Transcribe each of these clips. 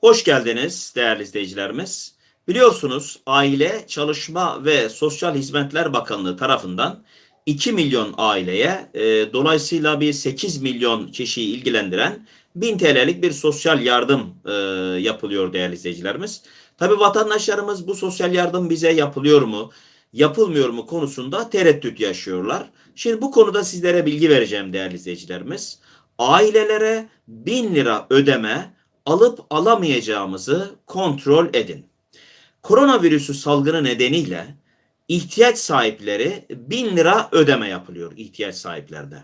Hoş geldiniz değerli izleyicilerimiz. Biliyorsunuz Aile, Çalışma ve Sosyal Hizmetler Bakanlığı tarafından 2 milyon aileye e, dolayısıyla bir 8 milyon kişiyi ilgilendiren 1000 TL'lik bir sosyal yardım e, yapılıyor değerli izleyicilerimiz. Tabi vatandaşlarımız bu sosyal yardım bize yapılıyor mu, yapılmıyor mu konusunda tereddüt yaşıyorlar. Şimdi bu konuda sizlere bilgi vereceğim değerli izleyicilerimiz. Ailelere 1000 lira ödeme alıp alamayacağımızı kontrol edin. Koronavirüsü salgını nedeniyle ihtiyaç sahipleri 1000 lira ödeme yapılıyor ihtiyaç sahiplerde.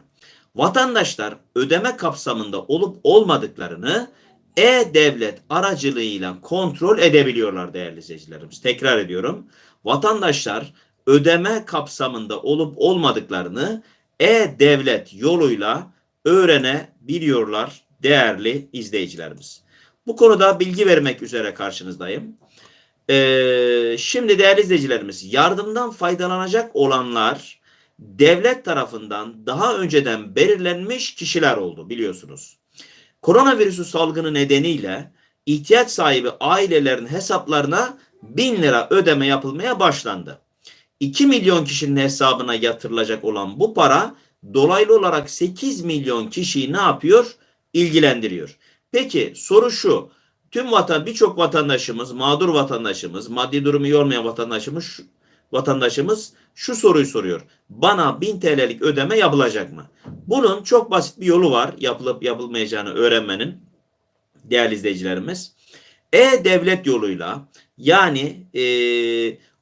Vatandaşlar ödeme kapsamında olup olmadıklarını e-devlet aracılığıyla kontrol edebiliyorlar değerli izleyicilerimiz. Tekrar ediyorum. Vatandaşlar ödeme kapsamında olup olmadıklarını e-devlet yoluyla öğrenebiliyorlar değerli izleyicilerimiz. Bu konuda bilgi vermek üzere karşınızdayım. Ee, şimdi değerli izleyicilerimiz yardımdan faydalanacak olanlar devlet tarafından daha önceden belirlenmiş kişiler oldu biliyorsunuz. Koronavirüsü salgını nedeniyle ihtiyaç sahibi ailelerin hesaplarına 1000 lira ödeme yapılmaya başlandı. 2 milyon kişinin hesabına yatırılacak olan bu para dolaylı olarak 8 milyon kişiyi ne yapıyor? İlgilendiriyor. Peki soru şu. Tüm vatan birçok vatandaşımız, mağdur vatandaşımız, maddi durumu iyi olmayan vatandaşımız vatandaşımız şu soruyu soruyor. Bana 1000 TL'lik ödeme yapılacak mı? Bunun çok basit bir yolu var yapılıp yapılmayacağını öğrenmenin değerli izleyicilerimiz. E-Devlet yoluyla yani e,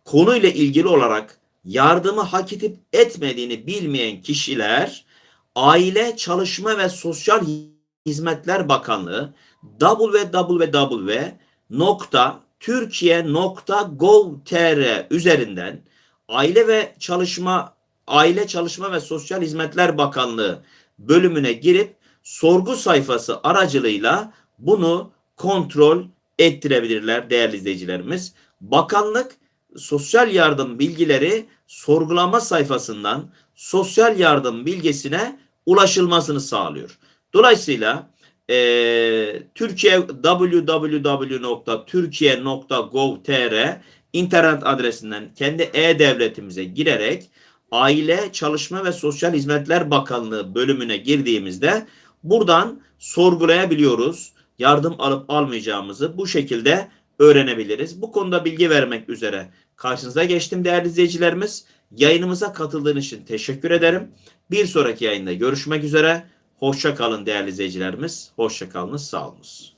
konuyla ilgili olarak yardımı hak edip etmediğini bilmeyen kişiler Aile, Çalışma ve Sosyal Hizmetler Bakanlığı www.türkiye.gov.tr üzerinden Aile ve Çalışma Aile Çalışma ve Sosyal Hizmetler Bakanlığı bölümüne girip sorgu sayfası aracılığıyla bunu kontrol ettirebilirler değerli izleyicilerimiz. Bakanlık sosyal yardım bilgileri sorgulama sayfasından sosyal yardım bilgisine ulaşılmasını sağlıyor. Dolayısıyla e, Türkiye www.türkiye.gov.tr internet adresinden kendi e-devletimize girerek Aile, Çalışma ve Sosyal Hizmetler Bakanlığı bölümüne girdiğimizde buradan sorgulayabiliyoruz. Yardım alıp almayacağımızı bu şekilde öğrenebiliriz. Bu konuda bilgi vermek üzere karşınıza geçtim değerli izleyicilerimiz. Yayınımıza katıldığınız için teşekkür ederim. Bir sonraki yayında görüşmek üzere. Hoşça kalın değerli izleyicilerimiz. Hoşça kalınız, sağ olunuz.